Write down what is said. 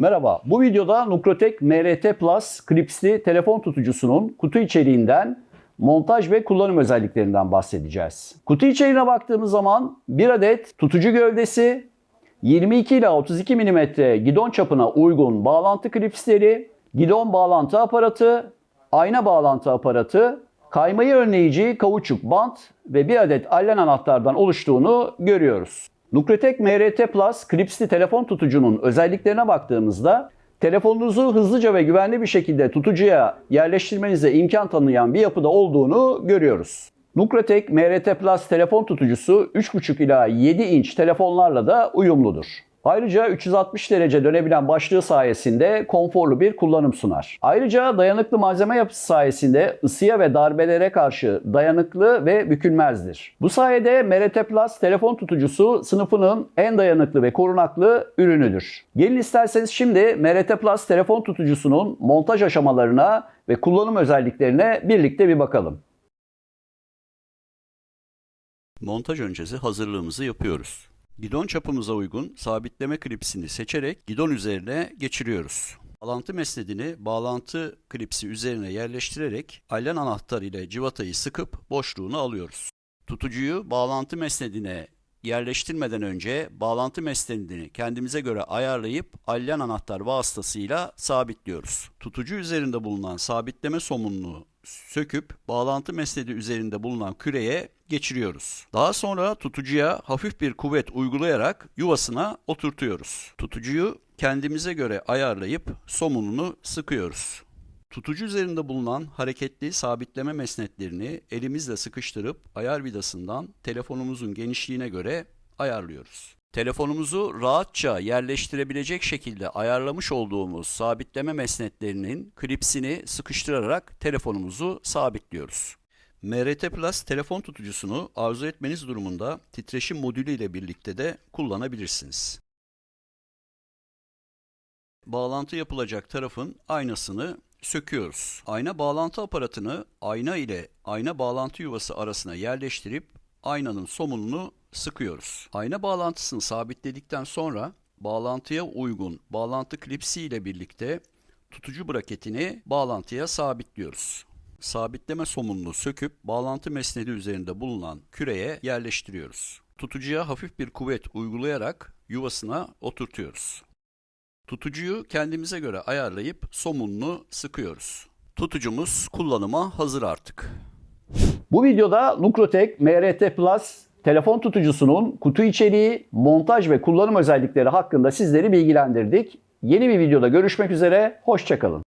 Merhaba, bu videoda Nukrotek MRT Plus klipsli telefon tutucusunun kutu içeriğinden montaj ve kullanım özelliklerinden bahsedeceğiz. Kutu içeriğine baktığımız zaman bir adet tutucu gövdesi, 22 ila 32 mm gidon çapına uygun bağlantı klipsleri, gidon bağlantı aparatı, ayna bağlantı aparatı, kaymayı önleyici kauçuk bant ve bir adet allen anahtardan oluştuğunu görüyoruz. Nukletek MRT Plus klipsli telefon tutucunun özelliklerine baktığımızda telefonunuzu hızlıca ve güvenli bir şekilde tutucuya yerleştirmenize imkan tanıyan bir yapıda olduğunu görüyoruz. Nukletek MRT Plus telefon tutucusu 3.5 ila 7 inç telefonlarla da uyumludur. Ayrıca 360 derece dönebilen başlığı sayesinde konforlu bir kullanım sunar. Ayrıca dayanıklı malzeme yapısı sayesinde ısıya ve darbelere karşı dayanıklı ve bükülmezdir. Bu sayede MRT Plus telefon tutucusu sınıfının en dayanıklı ve korunaklı ürünüdür. Gelin isterseniz şimdi MRT Plus telefon tutucusunun montaj aşamalarına ve kullanım özelliklerine birlikte bir bakalım. Montaj öncesi hazırlığımızı yapıyoruz. Gidon çapımıza uygun sabitleme klipsini seçerek gidon üzerine geçiriyoruz. Bağlantı mesnedini bağlantı klipsi üzerine yerleştirerek allen anahtar ile civatayı sıkıp boşluğunu alıyoruz. Tutucuyu bağlantı mesnedine yerleştirmeden önce bağlantı mesnedini kendimize göre ayarlayıp allen anahtar vasıtasıyla sabitliyoruz. Tutucu üzerinde bulunan sabitleme somununu söküp bağlantı mesnedi üzerinde bulunan küreye geçiriyoruz. Daha sonra tutucuya hafif bir kuvvet uygulayarak yuvasına oturtuyoruz. Tutucuyu kendimize göre ayarlayıp somununu sıkıyoruz. Tutucu üzerinde bulunan hareketli sabitleme mesnetlerini elimizle sıkıştırıp ayar vidasından telefonumuzun genişliğine göre ayarlıyoruz. Telefonumuzu rahatça yerleştirebilecek şekilde ayarlamış olduğumuz sabitleme mesnetlerinin klipsini sıkıştırarak telefonumuzu sabitliyoruz. MRT Plus telefon tutucusunu arzu etmeniz durumunda titreşim modülü ile birlikte de kullanabilirsiniz. Bağlantı yapılacak tarafın aynasını söküyoruz. Ayna bağlantı aparatını ayna ile ayna bağlantı yuvası arasına yerleştirip aynanın somununu sıkıyoruz. Ayna bağlantısını sabitledikten sonra bağlantıya uygun bağlantı klipsi ile birlikte tutucu braketini bağlantıya sabitliyoruz. Sabitleme somununu söküp bağlantı mesnedi üzerinde bulunan küreye yerleştiriyoruz. Tutucuya hafif bir kuvvet uygulayarak yuvasına oturtuyoruz. Tutucuyu kendimize göre ayarlayıp somununu sıkıyoruz. Tutucumuz kullanıma hazır artık. Bu videoda Nukrotek MRT Plus telefon tutucusunun kutu içeriği, montaj ve kullanım özellikleri hakkında sizleri bilgilendirdik. Yeni bir videoda görüşmek üzere, hoşçakalın.